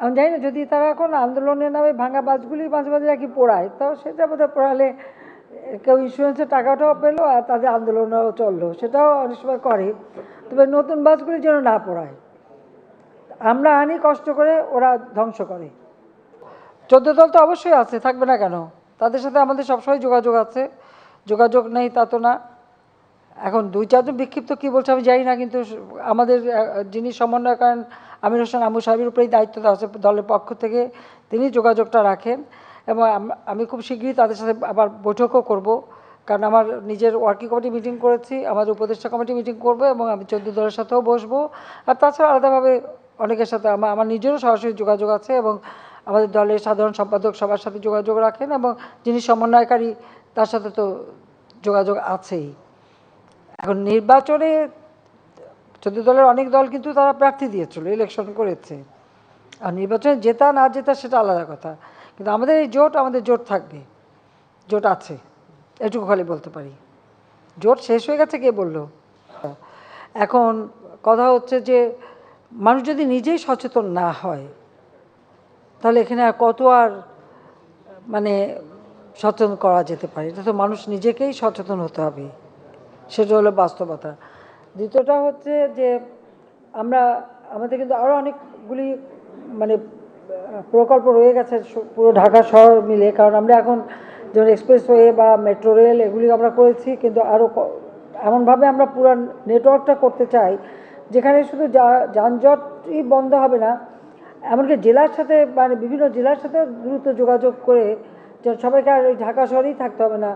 আমি জানি না, যদি তারা এখন আন্দোলনের নামে ভাঙা বাসগুলি মাঝে মাঝে নাকি পোড়ায়, তাও সেটা বোধহয় পোড়ালে কেউ ইন্স্যুরেন্সের টাকাটাও পেল আর তাদের আন্দোলনও চলল, সেটাও অনেক সময় করে। তবে নতুন বাসগুলি যেন না পোড়ায়। আমরা আনি, কষ্ট করে ওরা ধ্বংস করে। চোদ্দ দল তো অবশ্যই আছে, থাকবে না কেন? তাদের সাথে আমাদের সবসময় যোগাযোগ আছে। যোগাযোগ নেই তা তো না। এখন দুই চারজন বিক্ষিপ্ত কী বলছে আমি জানি না, কিন্তু আমাদের যিনি সমন্বয় করেন আমির হোসেন আমু সাহেবের উপরেই দায়িত্ব দেওয়া আছে দলের পক্ষ থেকে। তিনি যোগাযোগটা রাখেন এবং আমি খুব শীঘ্রই তাদের সাথে আবার বৈঠকও করব। কারণ আমার নিজের ওয়ার্কিং কমিটি মিটিং করেছি, আমাদের উপদেষ্টা কমিটি মিটিং করব এবং আমি চোদ্দ দলের সাথেও বসবো। আর তাছাড়া আলাদাভাবে অনেকের সাথে আমার আমার নিজেরও সরাসরি যোগাযোগ আছে এবং আমাদের দলের সাধারণ সম্পাদক সবার সাথে যোগাযোগ রাখেন এবং যিনি সমন্বয়কারী তার সাথে তো যোগাযোগ আছেই। এখন নির্বাচনে চোদ্দ দলের অনেক দল কিন্তু তারা প্রার্থী দিয়েছিল ইলেকশন করেছে। আর নির্বাচনে জেতা না জেতা সেটা আলাদা কথা। কিন্তু আমাদের এই জোট, আমাদের জোট থাকবে। জোট আছে, এটুকু খালি বলতে পারি। জোট শেষ হয়ে গেছে, কে বলল? এখন কথা হচ্ছে যে, মানুষ যদি নিজেই সচেতন না হয়, তাহলে এখানে আর কত আর মানে সচেতন করা যেতে পারে? এটা তো মানুষ নিজেকেই সচেতন হতে হবে। সেটা হলো বাস্তবতা। দ্বিতীয়টা হচ্ছে যে আমরা, আমাদের কিন্তু আরও অনেকগুলি মানে প্রকল্প রয়ে গেছে পুরো ঢাকা শহর মিলে। কারণ আমরা এখন যেমন এক্সপ্রেসওয়ে বা মেট্রো রেল এগুলি আমরা করেছি, কিন্তু আরও এমনভাবে আমরা পুরো নেটওয়ার্কটা করতে চাই, যেখানে শুধু যানজটই বন্ধ হবে না, এমনকি জেলার সাথে মানে বিভিন্ন জেলার সাথে দ্রুত যোগাযোগ করে সবাইকে আর ওই ঢাকা শহরেই থাকতে হবে না।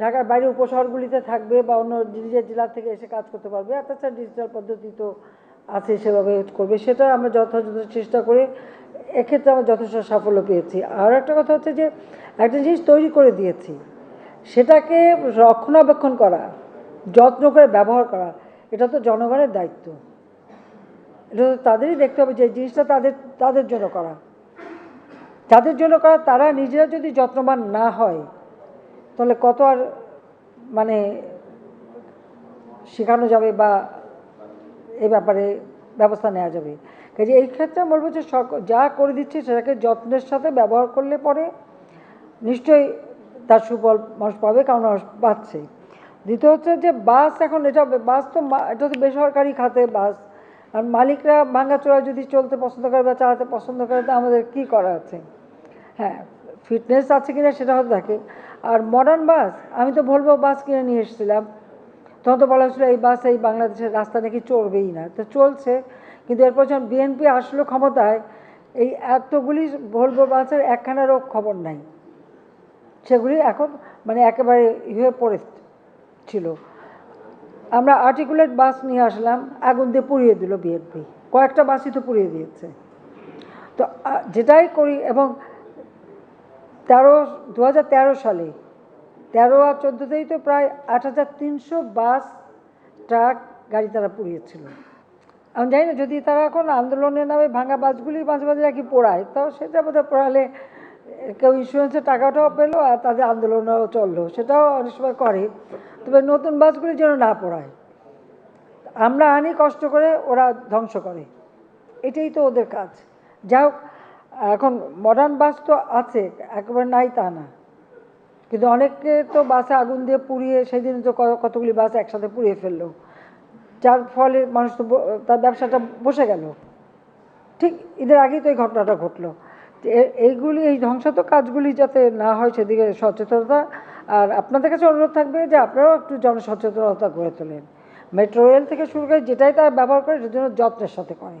ঢাকার বাইরে উপশহরগুলিতে থাকবে বা অন্য নিজের জেলা থেকে এসে কাজ করতে পারবে, আর তাছাড়া ডিজিটাল পদ্ধতি তো আছে সেভাবে করবে, সেটা আমরা যথাযথ চেষ্টা করে, এক্ষেত্রে আমরা যথেষ্ট সাফল্য পেয়েছি। আর একটা কথা হচ্ছে যে, একটা জিনিস তৈরি করে দিয়েছি, সেটাকে রক্ষণাবেক্ষণ করা, যত্ন করে ব্যবহার করা, এটা তো জনগণের দায়িত্ব। এটা তো তাদেরই দেখতে হবে যে জিনিসটা তাদের তাদের জন্য করা। তাদের জন্য করা, তারা নিজেরা যদি যত্নবান না হয় তাহলে কত আর মানে শেখানো যাবে বা এ ব্যাপারে ব্যবস্থা নেওয়া যাবে? কাজে এই ক্ষেত্রে আমি বলব যে সক- যা করে দিচ্ছে সেটাকে যত্নের সাথে ব্যবহার করলে পরে নিশ্চয়ই তার সুফল মানুষ পাবে, কারণ মানুষ পাচ্ছে। দ্বিতীয় হচ্ছে যে বাস এখন এটা, বাস তো এটা তো বেসরকারি খাতে বাস। আর মালিকরা ভাঙ্গাচোরা যদি চলতে পছন্দ করে বা চালাতে পছন্দ করে, তো আমাদের কী করা আছে? হ্যাঁ ফিটনেস আছে কিনা সেটা হতে থাকে আর মডার্ন বাস আমি তো বলব বাস কিনে নিয়ে এসেছিলাম। তখন তো বলা হয়েছিল এই বাস এই বাংলাদেশের রাস্তা নাকি চলবেই না। তো চলছে, কিন্তু এরপর যখন বিএনপি আসলো ক্ষমতায়, এই এতগুলি ভলভো বাসের একখানারও খবর নাই। সেগুলি এখন মানে একেবারে ইয়ে পড়ে ছিল। আমরা আর্টিকুলেট বাস নিয়ে আসলাম, আগুন দিয়ে পুড়িয়ে দিল বিএনপি কয়েকটা বাসই তো পুড়িয়ে দিয়েছে। তো যেটাই করি এবং তেরো দু সালে। তেরো আর চোদ্দোতেই তো প্রায় আট হাজার তিনশো বাস, ট্রাক, গাড়ি তারা পুড়িয়েছিল। আমি জানি না, যদি তারা এখন আন্দোলনের নামে ভাঙা বাসগুলি মাঝে মাঝে নাকি পোড়ায়, তাও সেটা বোধহয় পোড়ালে কেউ ইন্স্যুরেন্সের টাকাটাও পেল আর তাদের আন্দোলনও চলল। সেটাও অনেক সময় করে। তবে নতুন বাসগুলি যেন না পোড়ায়। আমরা আনি কষ্ট করে ওরা ধ্বংস করে। এটাই তো ওদের কাজ। যাই হোক এখন মডার্ন বাস তো আছে, একেবারে নাই তা না। কিন্তু অনেকে তো বাসে আগুন দিয়ে পুড়িয়ে সেদিন তো কতগুলি বাস একসাথে পুড়িয়ে ফেলল। যার ফলে মানুষ তো তার ব্যবসাটা বসে গেল। ঠিক ঈদের আগেই তো এই ঘটনাটা ঘটলো। এইগুলি, এই ধ্বংসাত্মক কাজগুলি যাতে না হয় সেদিকে সচেতনতা। আর আপনাদের কাছে অনুরোধ থাকবে যে আপনারাও একটু জনসচেতনতা গড়ে তোলেন। মেট্রো রেল থেকে শুরু করে যেটাই তারা ব্যবহার করে যেন যত্নের সাথে করে।